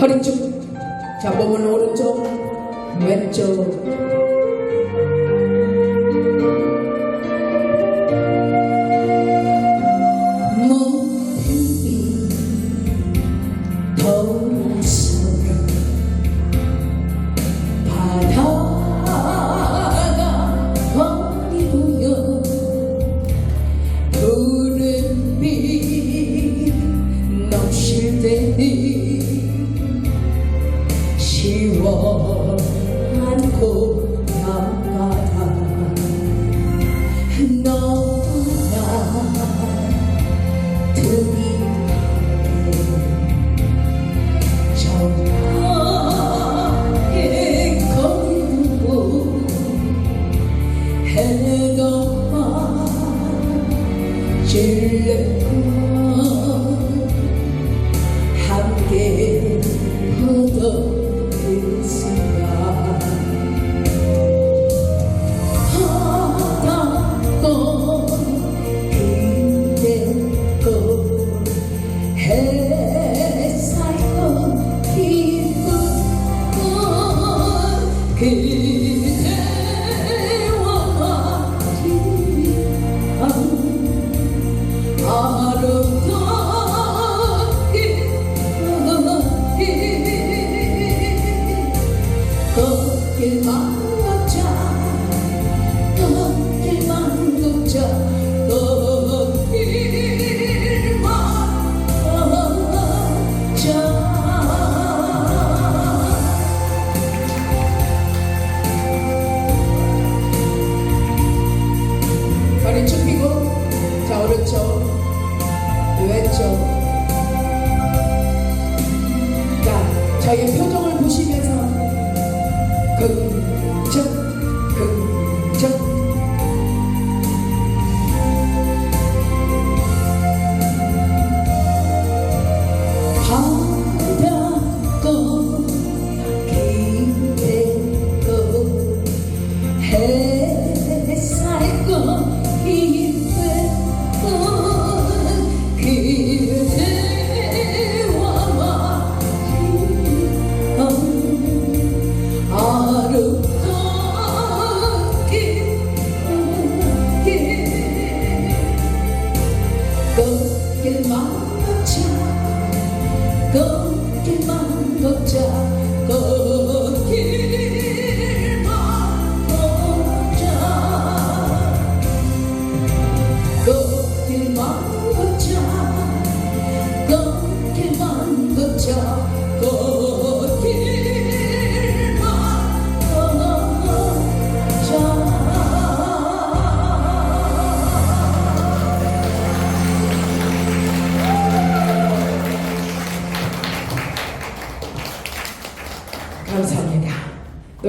허리 쭉. 자, 몸은 오른쪽, 왼쪽.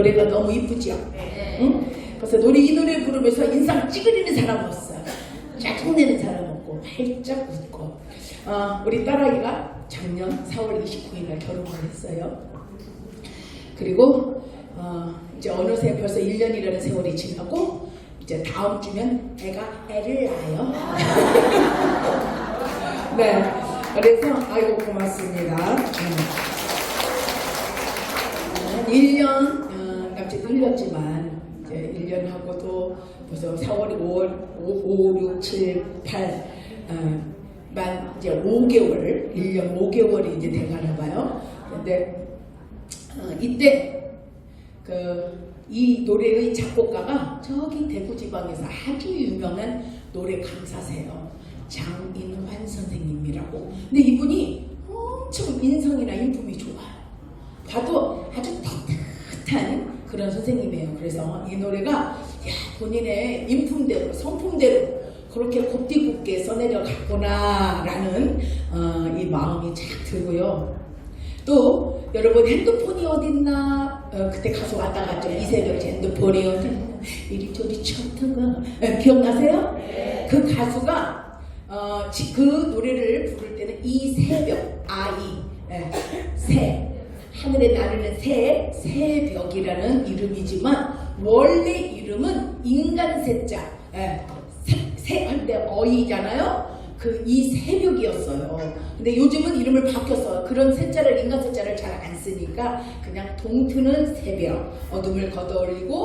노래가 너무 이쁘죠? 응? 그래서 노래 이 노래 부르면서 인상 찌그리는 사람 없어요. 짜증내는 사람 없고 활짝 웃고 어, 우리 딸아이가 작년 4월 29일 날 결혼을 했어요. 그리고 어, 이제 어느새 벌써 1년이라는 세월이 지나고 이제 다음 주면 애가 애를 낳아요. 네. 그래서 아이고 고맙습니다. 음. 한 1년 어, 납치 흘렸지만 이제 1년 하고도 벌써 4월, 5월, 5, 5 6, 7, 8, 어, 만 이제 5개월, 1년 5개월이 이제 돼가나 봐요. 근데 어, 이때 그 이 노래의 작곡가가 저기 대구 지방에서 아주 유명한 노래 강사세요. 장인환 선생님이라고. 근데 이분이 엄청 인성이나 인품이 좋아요. 봐도 아주 따뜻한 그런 선생님이에요. 그래서 이 노래가 야, 본인의 인품대로 성품대로 그렇게 곱디곱게 써내려갔구나 라는 어, 이 마음이 착 들고요. 또 여러분 핸드폰이 어딨나 어, 그때 가수 왔다 갔죠 이세별 핸드폰이 어딨나 이리저리 쳤다가 예, 기억나세요? 그 가수가 어, 지- 그 노래를 부를 때는 이새벽 아이 예, 새 하늘에 나르는 새 새벽이라는 이름이지만 원래 이름은 인간 새자 예, 새, 새한데 어이잖아요 그 이 새벽이었어요. 근데 요즘은 이름을 바뀌었어요. 그런 세자를 인간 세자를 잘 안 쓰니까 그냥 동트는 새벽, 어둠을 걷어올리고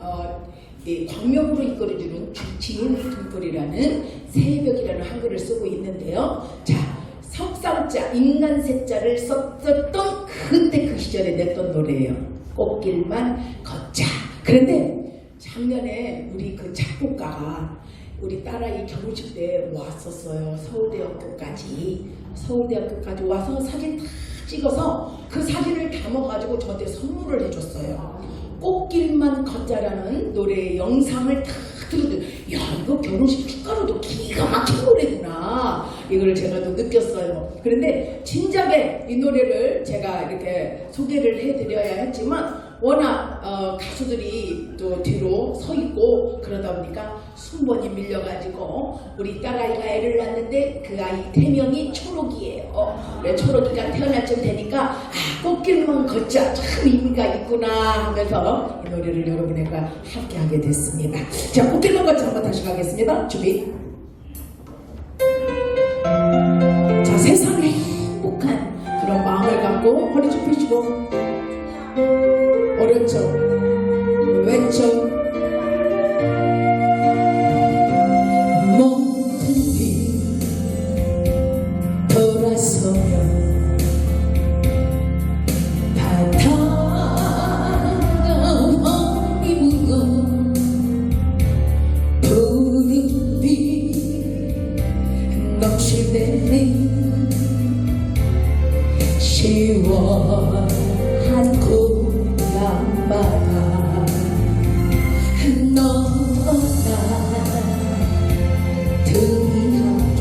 어, 이 광명으로 이끌어주는 주치인 등불이라는 새벽이라는 한글을 쓰고 있는데요. 자, 석상자, 인간 세자를 썼던 그때 그 시절에 냈던 노래예요. 꽃길만 걷자. 그런데 작년에 우리 그 작곡가가 우리 딸아 이 결혼식 때 왔었어요. 서울대학교까지. 서울대학교까지 와서 사진 다 찍어서 그 사진을 담아가지고 저한테 선물을 해줬어요. 꽃길만 걷자라는 노래의 영상을 다 들어도 야 이거 결혼식 축가로도 기가 노래구나 이걸 제가 또 느꼈어요 그런데 진작에 이 노래를 제가 이렇게 소개를 해드려야 했지만 워낙 어, 가수들이 또 뒤로 서 있고 그러다 보니까 순번이 밀려가지고 우리 딸아이가 애를 낳는데 그 아이 태명이 초록이에요. 그래, 초록이가 태어날 쯤 되니까 아, 꽃길만 걷자 참 의미가 있구나 하면서 이 노래를 여러분과 함께 하게 됐습니다. 자, 꽃길만 걷자 한번 다시 가겠습니다. 준비. 갖고 허리 좀 펴시고 오른쪽 시원한 고향바다. 너나 함께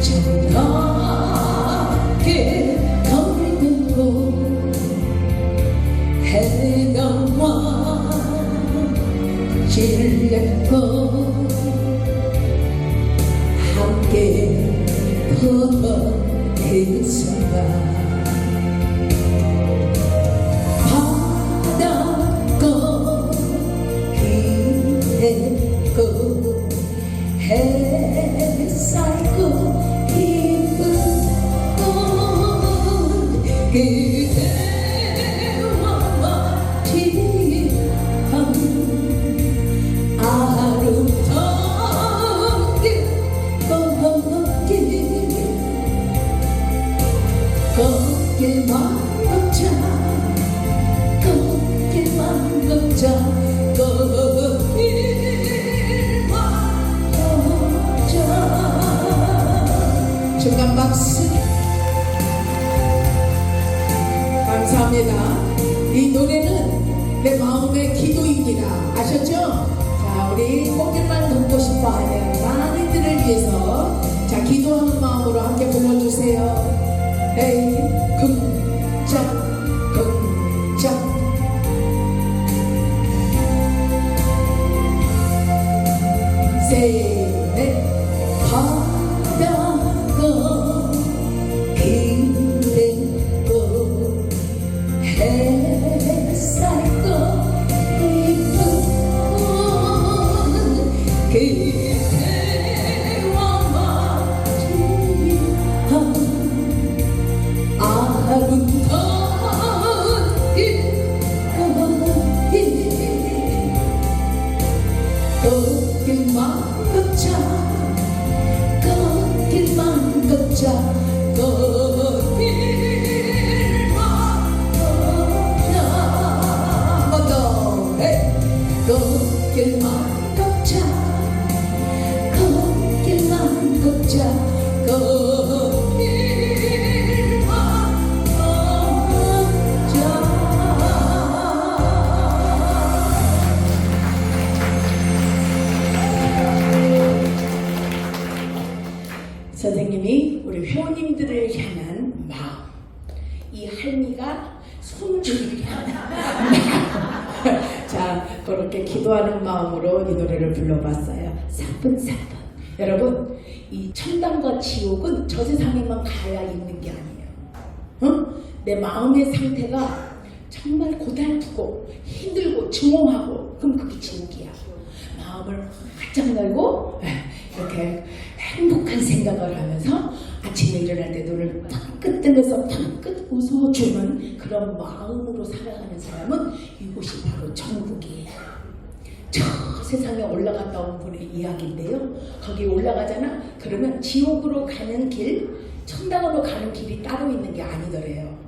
저렇게 곳 해변와 질렸고 중간 박수. 감사합니다. 이 노래는 내 마음의 기도입니다. 아셨죠? 자 우리 꽃길만 걷고 싶어하는 많은 들을 위해서 자 기도하는 마음으로 함께 불러주세요 선생님이 우리 회원님들을 향한 마음, 이 할미가 마음. 자, 그렇게 기도하는 마음으로 이 노래를 불러봤어요. 사뿐사뿐. 여러분, 이 천당과 지옥은 저 세상에만 가야 있는 게 아니에요. 어? 내 마음의 상태가 정말 고달프고 힘들고 증오하고 그럼 그게 지옥이야. 마음을 활짝 열고 에, 이렇게 행복한 생각을 하면서 아침에 일어날 때 눈을 팡긋 뜨면서 팡긋 웃어주는 그런 마음으로 살아가는 사람은 이곳이 바로 천국이에요. 저 세상에 올라갔다 온 분의 이야기인데요. 거기 올라가잖아. 그러면 지옥으로 가는 길, 천당으로 가는 길이 따로 있는 게 아니더래요.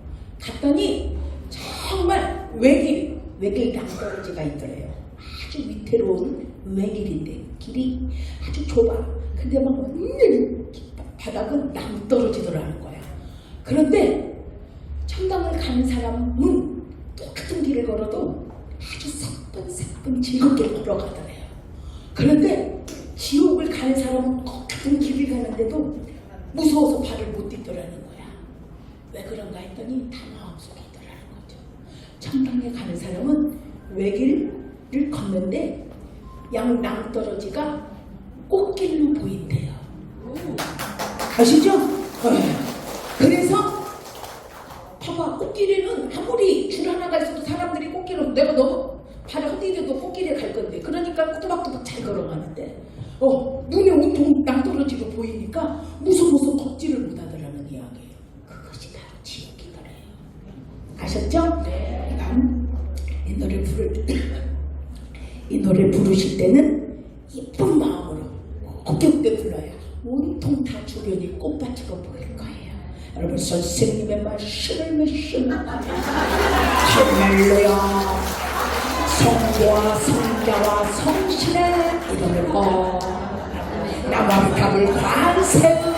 갔더니 정말 외길, 외길 낭떠러지가 있더래요. 아주 위태로운 외길인데 길이 아주 좁아. 근데 막 바닥은 낭떠러지더라는 거야. 그런데 천당을 가는 사람은 똑같은 길을 걸어도 아주 사뿐사뿐 즐겁게 걸어가더래요. 그런데 지옥을 가는 사람은 똑같은 길을 가는데도 무서워서 발을 못 딛더라는 거야. 왜 그런가 했더니 다 마음속에 있더라는 거죠. 천당에 가는 사람은 외길을 걷는데 양 낭떠러지가 꽃길로 보인대요. 아시죠? 네. 그래서 봐봐 꽃길에는 아무리 줄 하나가 있어도 사람들이 꽃길로 내가 너무 발을 헛디뎌도 꽃길에 갈 건데 그러니까 또박또박 잘 걸어가는데 어 눈에 온통 낭떠러지로 보이니까 무서워서 걷지를 못하더라는 이야기예요 그것이 바로 지옥이더래요 아셨죠? 네. 이 노래 부를 때, 이 노래 부르실 때는 이쁜 마음으로 불러요. 온통 다 주변이 꽃밭으로 보일 거예요. 여러분 선생님의 말씀을 믿습니다. 할렐루야. 성부와 성자와 성신의 이름으로 나무의 탑을 관세음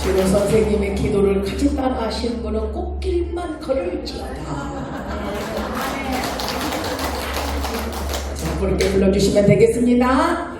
주로 선생님의 기도를 같이 따라 하시는 분은 꽃길만 걸을지어다. 자, 그렇게 불러주시면 되겠습니다.